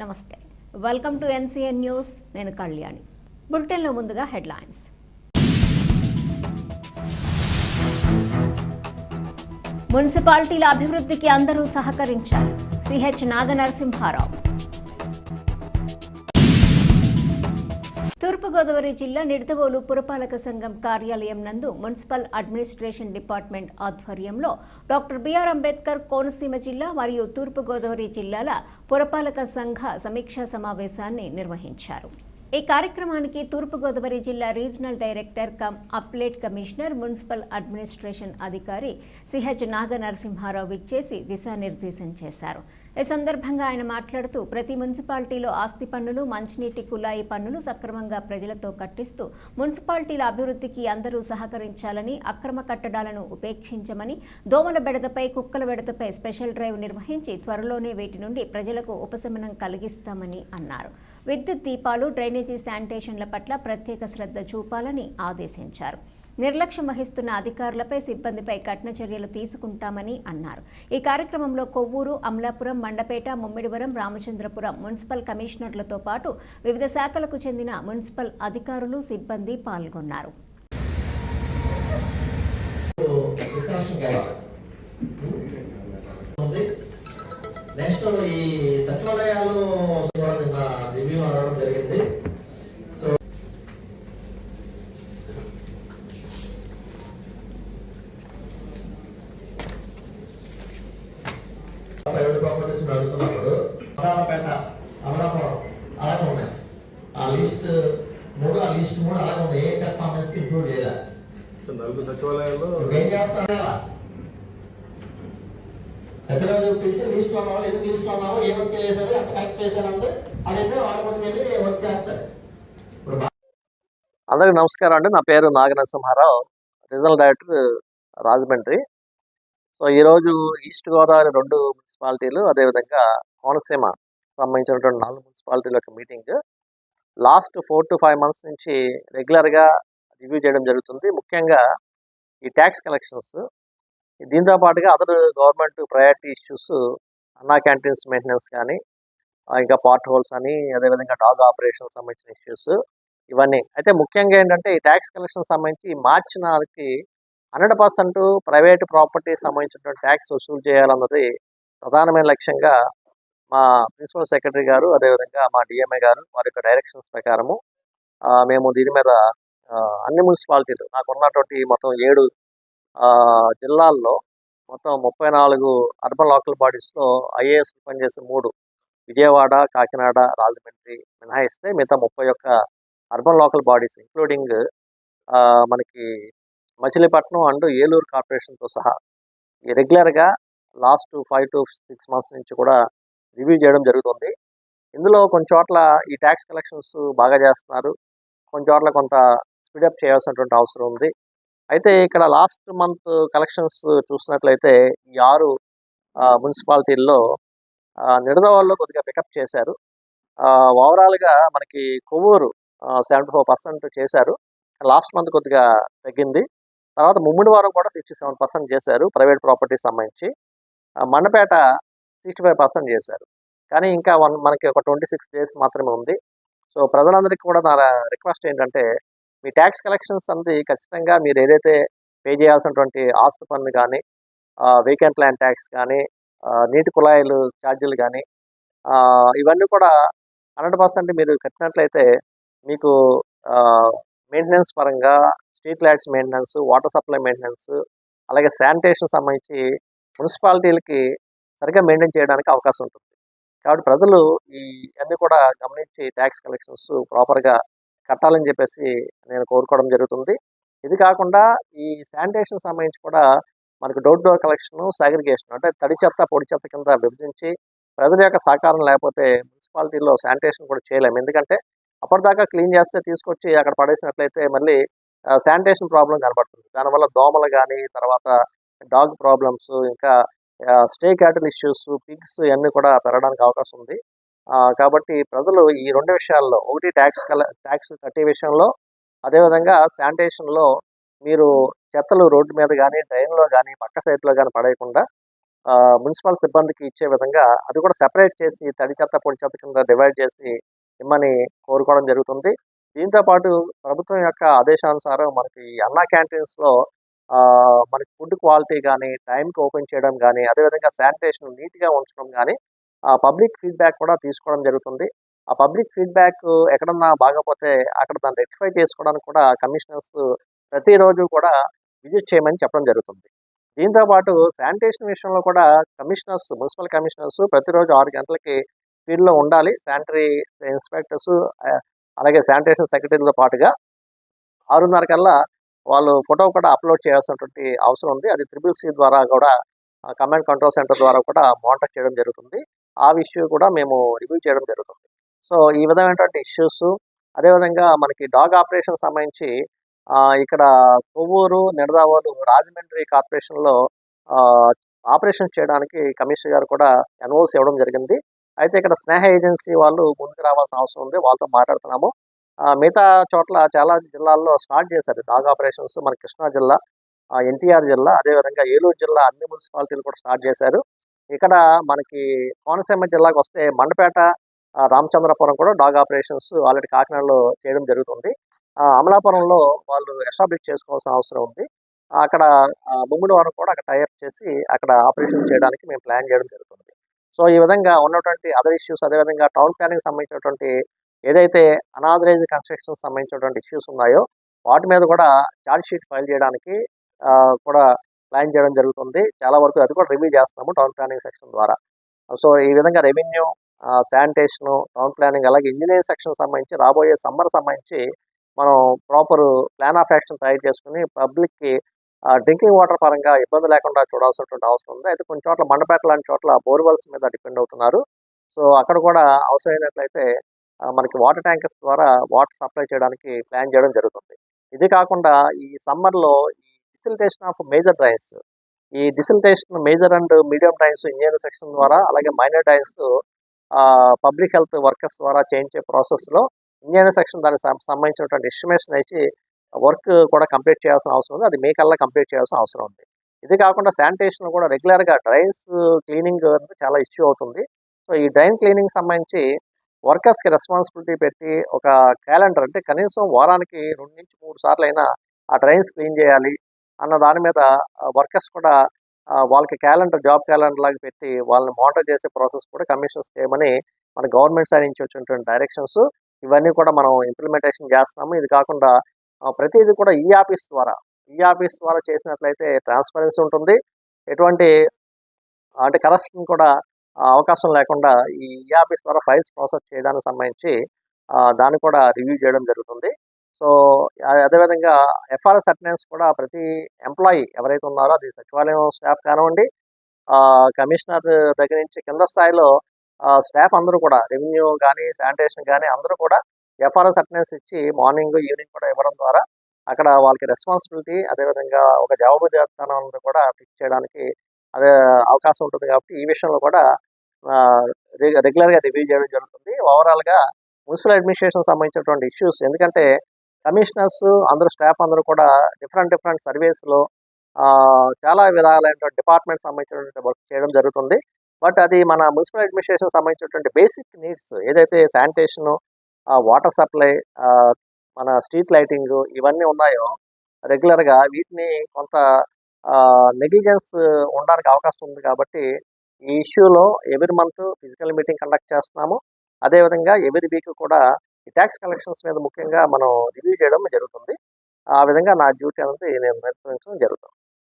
నమస్తే. Welcome to NCN news నేను కళ్యాణి. బులెటిన్లో ముందుగా హెడ్లైన్స్ మున్సిపాలిటీల అభివృద్ధికి అందరూ సహకరించాలి సిహెచ్ నాగనరసింహారావు. తూర్పుగోదావరి జిల్లా నిడదవోలు పురపాలక సంఘం కార్యాలయం నందు మున్సిపల్ అడ్మినిస్ట్రేషన్ డిపార్ట్మెంట్ ఆధ్వర్యంలో డాక్టర్ బిఆర్ అంబేద్కర్ కోనసీమ జిల్లా మరియు తూర్పుగోదావరి జిల్లాల పురపాలక సంఘ సమీక్షా సమావేశాన్ని నిర్వహించారు. ఈ కార్యక్రమానికి తూర్పుగోదావరి జిల్లా regional director cum appellate commissioner municipal administration అధికారి సిహెచ్ నాగ నరసింహారావు విచ్చేసి దిశానిర్దేశం చేశారు. ఈ సందర్భంగా ఆయన మాట్లాడుతూ ప్రతి మున్సిపాలిటీలో ఆస్తి పన్నులు మంచినీటి కుళాయి పన్నులు సక్రమంగా ప్రజలతో కట్టిస్తూ మున్సిపాలిటీల అభివృద్ధికి అందరూ సహకరించాలని అక్రమ కట్టడాలను ఉపేక్షించమని దోమల బెడదపై కుక్కల బెడతపై స్పెషల్ డ్రైవ్ నిర్వహించి త్వరలోనే వీటి నుండి ప్రజలకు ఉపశమనం కలిగిస్తామని అన్నారు. విద్యుత్ దీపాలు డ్రైనేజీ శానిటేషన్ల పట్ల ప్రత్యేక శ్రద్ధ చూపాలని ఆదేశించారు. నిర్లక్ష్యం వహిస్తున్న అధికారులపై సిబ్బందిపై కఠిన చర్యలు తీసుకుంటామని అన్నారు. ఈ కార్యక్రమంలో కొవ్వూరు అమలాపురం మండపేట ముమ్మిడివరం రామచంద్రపురం మున్సిపల్ కమిషనర్లతో పాటు వివిధ శాఖలకు చెందిన మున్సిపల్ అధికారులు సిబ్బంది పాల్గొన్నారు. నెక్స్ట్ ఈ కూడా నిన్న రివ్యూ అనడం జరిగింది సో ప్రైవేట్ ప్రాపర్టీస్ అడుగుతున్నప్పుడు అమరాపేట అమలాపురం అలాగే ఉన్నాయి. ఆ లిస్ట్ మూడు ఆ లిస్ట్ మూడు అలాగే ఉన్నాయి. ఏ పెర్ఫార్మెన్స్ ఇంక్లూడ్ చేయాలి. నలుగురు సచివాలయాల్లో ఏం చేస్తారా ప్రతిరోజు పిలిచి లిస్ట్ ఎందుకు లిస్ట్ ఏ వర్క్ చేశారు? ఎంత కరెక్ట్ చేశారంటే అదైతే వాళ్ళ ముందుకు వెళ్ళి వర్క్ చేస్తారు. ఇప్పుడు అందరికీ నమస్కారం అండి. నా పేరు Naganarasimharao regional director Rajahmundry. So ఈరోజు ఈస్ట్ గోదావరి రెండు మున్సిపాలిటీలు అదేవిధంగా కోనసీమ సంబంధించినటువంటి నాలుగు మున్సిపాలిటీల యొక్క meeting. Last four to five months నుంచి రెగ్యులర్గా రివ్యూ చేయడం జరుగుతుంది. ముఖ్యంగా ఈ ట్యాక్స్ కలెక్షన్స్ దీంతో పాటుగా other government priority issues Anna canteens maintenance కానీ ఇంకా పార్ట్ హోల్స్ అని అదేవిధంగా డాగ్ ఆపరేషన్ సంబంధించిన ఇష్యూస్ ఇవన్నీ. అయితే ముఖ్యంగా ఏంటంటే ఈ ట్యాక్స్ కలెక్షన్ సంబంధించి మార్చి నాలుగుకి హండ్రెడ్ పర్సెంట్ ప్రైవేట్ ప్రాపర్టీ సంబంధించినటువంటి ట్యాక్స్ వసూలు చేయాలన్నది ప్రధానమైన లక్ష్యంగా మా ప్రిన్సిపల్ సెక్రటరీ గారు అదేవిధంగా మా డిఎంఏ గారు వారి యొక్క డైరెక్షన్స్ ప్రకారము మేము దీని మీద అన్ని మున్సిపాలిటీలు నాకు ఉన్నటువంటి మొత్తం ఏడు జిల్లాల్లో మొత్తం ముప్పై నాలుగు అర్బన్ లోకల్ బాడీస్లో ఐఏఎస్ పనిచేసే మూడు విజయవాడ కాకినాడ రాజమండ్రి మినహాయిస్తే మిగతా ముప్పై ఒక్క అర్బన్ లోకల్ బాడీస్ ఇంక్లూడింగ్ మనకి మచిలీపట్నం అండ్ ఏలూరు కార్పొరేషన్తో సహా ఈ రెగ్యులర్గా last five to six months నుంచి కూడా రివ్యూ చేయడం జరుగుతుంది. ఇందులో కొన్ని చోట్ల ఈ ట్యాక్స్ కలెక్షన్స్ బాగా చేస్తున్నారు. కొన్ని చోట్ల కొంత స్పీడప్ చేయాల్సినటువంటి అవసరం ఉంది. అయితే ఇక్కడ లాస్ట్ మంత్ కలెక్షన్స్ చూసినట్లయితే ఈ ఆరు మున్సిపాలిటీల్లో ఆ, నిడదవాళ్ళు కొద్దిగా పికప్ చేశారు. ఓవరాల్గా మనకి కొవ్వూరు సెవెంటీ ఫోర్ పర్సెంట్ చేశారు. లాస్ట్ మంత్ కొద్దిగా తగ్గింది. తర్వాత ముమ్మిడి వారం కూడా సిక్స్టీ సెవెన్ పర్సెంట్ చేశారు ప్రైవేట్ ప్రాపర్టీస్ సంబంధించి. మండపేట సిక్స్టీ ఫైవ్ పర్సెంట్ చేశారు. కానీ ఇంకా వన్ మనకి ఒక ట్వంటీ సిక్స్ డేస్ మాత్రమే ఉంది. సో ప్రజలందరికీ కూడా నా రిక్వెస్ట్ ఏంటంటే మీ ట్యాక్స్ కలెక్షన్స్ అనేది ఖచ్చితంగా మీరు ఏదైతే పే చేయాల్సినటువంటి ఆస్తి పన్ను కానీ వీకెండ్ ల్యాండ్ ట్యాక్స్ కానీ నీటి కుళాయిలు ఛార్జీలు కానీ ఇవన్నీ కూడా హండ్రెడ్ పర్సెంట్ మీరు కట్టినట్లయితే మీకు మెయింటెనెన్స్ పరంగా street lights maintenance water supply maintenance అలాగే శానిటేషన్ సంబంధించి మున్సిపాలిటీలకి సరిగ్గా మెయింటైన్ చేయడానికి అవకాశం ఉంటుంది. కాబట్టి ప్రజలు ఈ అన్నీ కూడా గమనించి ట్యాక్స్ కలెక్షన్స్ ప్రాపర్గా కట్టాలని చెప్పేసి నేను కోరుకోవడం జరుగుతుంది. ఇది కాకుండా ఈ శానిటేషన్ సంబంధించి కూడా మనకు డోర్ డోర్ కలెక్షన్ సాగ్రిగేషన్ అంటే తడి చెత్త పొడి చెత్త కింద విభజించి ప్రజల యొక్క సహకారం లేకపోతే మున్సిపాలిటీలో శానిటేషన్ కూడా చేయలేము. ఎందుకంటే అప్పటిదాకా క్లీన్ చేస్తే తీసుకొచ్చి అక్కడ పడేసినట్లయితే మళ్ళీ శానిటేషన్ ప్రాబ్లం కనబడుతుంది. దానివల్ల దోమలు కానీ తర్వాత డాగ్ ప్రాబ్లమ్స్ ఇంకా స్టే క్యాటిల్ ఇష్యూస్ పిగ్స్ ఇవన్నీ కూడా పెరగడానికి అవకాశం ఉంది. కాబట్టి ప్రజలు ఈ రెండు విషయాల్లో ఒకటి ట్యాక్స్ కల ట్యాక్స్ కట్టే విషయంలో అదేవిధంగా శానిటేషన్లో మీరు చెత్తలు రోడ్డు మీద కానీ డ్రైన్లో కానీ పక్క సైడ్లో కానీ పడేయకుండా మున్సిపల్ సిబ్బందికి ఇచ్చే విధంగా అది కూడా సెపరేట్ చేసి తడి చెత్త పొడి చెత్త కింద డివైడ్ చేసి ఇమ్మని కోరుకోవడం జరుగుతుంది. దీంతో పాటు ప్రభుత్వం యొక్క ఆదేశానుసారం మనకి అన్నా క్యాంటీన్స్లో మనకి ఫుడ్ క్వాలిటీ కానీ టైంకి ఓపెన్ చేయడం కానీ అదేవిధంగా శానిటేషన్ నీట్గా ఉంచడం కానీ పబ్లిక్ ఫీడ్బ్యాక్ కూడా తీసుకోవడం జరుగుతుంది. ఆ పబ్లిక్ ఫీడ్బ్యాక్ ఎక్కడన్నా బాగపోతే అక్కడ దాన్ని రెక్టిఫై చేసుకోవడానికి కూడా కమిషనర్స్ ప్రతిరోజు కూడా విజిట్ చేయమని చెప్పడం జరుగుతుంది. దీంతో పాటు శానిటేషన్ విషయంలో కూడా కమిషనర్స్ మున్సిపల్ కమిషనర్స్ ప్రతిరోజు ఆరు గంటలకి ఫీల్డ్లో ఉండాలి. శానిటరీ ఇన్స్పెక్టర్స్ అలాగే శానిటేషన్ సెక్రటరీతో పాటుగా ఆరున్నర కల్లా వాళ్ళు ఫోటో కూడా అప్లోడ్ చేయాల్సినటువంటి అవసరం ఉంది. అది త్రిబుల్ సి ద్వారా కూడా కమాండ్ కంట్రోల్ సెంటర్ ద్వారా కూడా మానిటర్ చేయడం జరుగుతుంది. ఆ ఇష్యూ కూడా మేము రివ్యూ చేయడం జరుగుతుంది. సో ఈ విధమైనటువంటి ఇష్యూస్ అదేవిధంగా మనకి డాగ్ ఆపరేషన్ సంబంధించి ఆ, ఇక్కడ కొవ్వూరు నిడదావోలు రాజమండ్రి కార్పొరేషన్లో ఆపరేషన్ చేయడానికి కమిషనర్ గారు కూడా ఎన్ఓసి ఇవ్వడం జరిగింది. అయితే ఇక్కడ స్నేహ ఏజెన్సీ వాళ్ళు ముందుకు రావాల్సిన అవసరం ఉంది. వాళ్ళతో మాట్లాడుతున్నాము. మిగతా చోట్ల చాలా జిల్లాల్లో స్టార్ట్ చేశారు డాగ్ ఆపరేషన్స్. మన కృష్ణా జిల్లా ఎన్టీఆర్ జిల్లా అదేవిధంగా ఏలూరు జిల్లా అన్ని మున్సిపాలిటీలు కూడా స్టార్ట్ చేశారు. ఇక్కడ మనకి కోనసీమ జిల్లాకు వస్తే మండపేట రామచంద్రపురం కూడా డాగ్ ఆపరేషన్స్ ఆల్రెడీ కాకినాడలో చేయడం జరుగుతుంది. అమలాపురంలో వాళ్ళు ఎస్టాబ్లిష్ చేసుకోవాల్సిన అవసరం ఉంది. అక్కడ ముమ్మిడివారం కూడా అక్కడ టైప్ చేసి అక్కడ ఆపరేషన్ చేయడానికి మేము ప్లాన్ చేయడం జరుగుతుంది. సో ఈ విధంగా ఉన్నటువంటి అదర్ ఇష్యూస్ అదేవిధంగా టౌన్ ప్లానింగ్ సంబంధించినటువంటి ఏదైతే అనాథరైజ్ కన్స్ట్రక్షన్ సంబంధించినటువంటి ఇష్యూస్ ఉన్నాయో వాటి మీద కూడా చార్జ్ షీట్ ఫైల్ చేయడానికి కూడా ప్లాన్ చేయడం జరుగుతుంది. చాలా వరకు అది కూడా రివ్యూ చేస్తాము టౌన్ ప్లానింగ్ సెక్షన్ ద్వారా. సో ఈ విధంగా రెవెన్యూ శానిటేషన్ టౌన్ ప్లానింగ్ అలాగే ఇంజనీరింగ్ సెక్షన్ సంబంధించి రాబోయే సమ్మర్ సంబంధించి మనం ప్రాపర్ ప్లాన్ ఆఫ్ యాక్షన్ తయారు చేసుకుని పబ్లిక్కి డ్రింకింగ్ వాటర్ పరంగా ఇబ్బంది లేకుండా చూడాల్సినటువంటి అవసరం ఉంది. అయితే కొన్ని చోట్ల మండపేట లాంటి చోట్ల బోర్వెల్స్ మీద డిపెండ్ అవుతున్నారు. సో అక్కడ కూడా అవసరమైనట్లయితే మనకి వాటర్ ట్యాంకర్స్ ద్వారా వాటర్ సప్లై చేయడానికి ప్లాన్ చేయడం జరుగుతుంది. ఇది కాకుండా ఈ సమ్మర్లో డిసిల్టేషన్ ఆఫ్ మేజర్ డ్రైన్స్ ఈ desiltation major and medium drains engineering section ద్వారా అలాగే minor drains public health workers ద్వారా చేయించే ప్రాసెస్లో ఇంజనీరింగ్ సెక్షన్ దానికి సంబంధించినటువంటి ఎస్టిమేషన్ ఇచ్చి వర్క్ కూడా కంప్లీట్ చేయాల్సిన అవసరం ఉంది. అది మీ కల్లా కంప్లీట్ చేయాల్సిన అవసరం ఉంది. ఇది కాకుండా శానిటేషన్ కూడా రెగ్యులర్గా డ్రైన్స్ క్లీనింగ్ అనేది చాలా ఇష్యూ అవుతుంది. సో ఈ డ్రైన్ క్లీనింగ్ సంబంధించి వర్కర్స్కి రెస్పాన్సిబిలిటీ పెట్టి ఒక క్యాలెండర్ అంటే కనీసం వారానికి రెండు నుంచి మూడు సార్లు అయినా ఆ డ్రైన్స్ క్లీన్ చేయాలి. అన్న దాని మీద వర్కర్స్ కూడా వాళ్ళకి క్యాలెండర్ జాబ్ క్యాలెండర్ లాగా పెట్టి వాళ్ళని మానిటర్ చేసే ప్రాసెస్ కూడా కమిషన్స్ చేయమని మన గవర్నమెంట్ సైడ్ నుంచి వచ్చినటువంటి డైరెక్షన్స్ ఇవన్నీ కూడా మనం ఇంప్లిమెంటేషన్ చేస్తున్నాము. ఇది కాకుండా ప్రతిదీ కూడా ఈ ఆఫీస్ ద్వారా ఈ ఆఫీస్ ద్వారా చేసినట్లయితే ట్రాన్స్పరెన్సీ ఉంటుంది. ఎటువంటి అంటే కరప్షన్ కూడా అవకాశం లేకుండా ఈ ఆఫీస్ ద్వారా ఫైల్స్ ప్రాసెస్ చేయడానికి సంబంధించి దాన్ని కూడా రివ్యూ చేయడం జరుగుతుంది. సో అదేవిధంగా ఎఫ్ఆర్ఎస్ అటెండెన్స్ కూడా ప్రతి ఎంప్లాయీ ఎవరైతే ఉన్నారో అది సచివాలయం స్టాఫ్ కానివ్వండి ఆ, కమిషనర్ దగ్గర నుంచి కింద స్థాయిలో స్టాఫ్ అందరూ కూడా రెవెన్యూ కానీ శానిటేషన్ కానీ అందరూ కూడా ఎఫ్ఆర్ఎస్ అటెండెన్స్ ఇచ్చి మార్నింగ్ ఈవినింగ్ కూడా ఇవ్వడం ద్వారా అక్కడ వాళ్ళకి రెస్పాన్సిబిలిటీ అదేవిధంగా ఒక జవాబుదారితనం అనేది కూడా ఫిక్స్ చేయడానికి అదే అవకాశం ఉంటుంది కాబట్టి ఈ విషయంలో కూడా రెగ్యులర్గా రివ్యూ చేయడం జరుగుతుంది. ఓవరాల్గా మున్సిపల్ అడ్మినిస్ట్రేషన్ సంబంధించినటువంటి ఇష్యూస్ ఎందుకంటే కమిషనర్స్ అందరూ స్టాఫ్ అందరూ కూడా డిఫరెంట్ డిఫరెంట్ సర్వీస్లో చాలా విధాలైనటువంటి డిపార్ట్మెంట్ సంబంధించినటువంటి వర్క్ చేయడం జరుగుతుంది. బట్ అది మన మున్సిపల్ అడ్మినిస్ట్రేషన్ సంబంధించినటువంటి బేసిక్ నీడ్స్ ఏదైతే శానిటేషన్ వాటర్ సప్లై మన స్ట్రీట్ లైటింగ్ ఇవన్నీ ఉన్నాయో రెగ్యులర్గా వీటిని కొంత నెగ్లిజెన్స్ ఉండడానికి అవకాశం ఉంది కాబట్టి ఈ ఇష్యూలో every month physical meeting conduct చేస్తున్నాము. అదేవిధంగా ఎవ్రీ వీక్ కూడా ఈ ట్యాక్స్ కలెక్షన్స్ మీద ముఖ్యంగా మనం రివ్యూ చేయడం జరుగుతుంది. ఆ విధంగా నా డ్యూటీ అనేది నేను నిర్వహించడం జరుగుతుంది.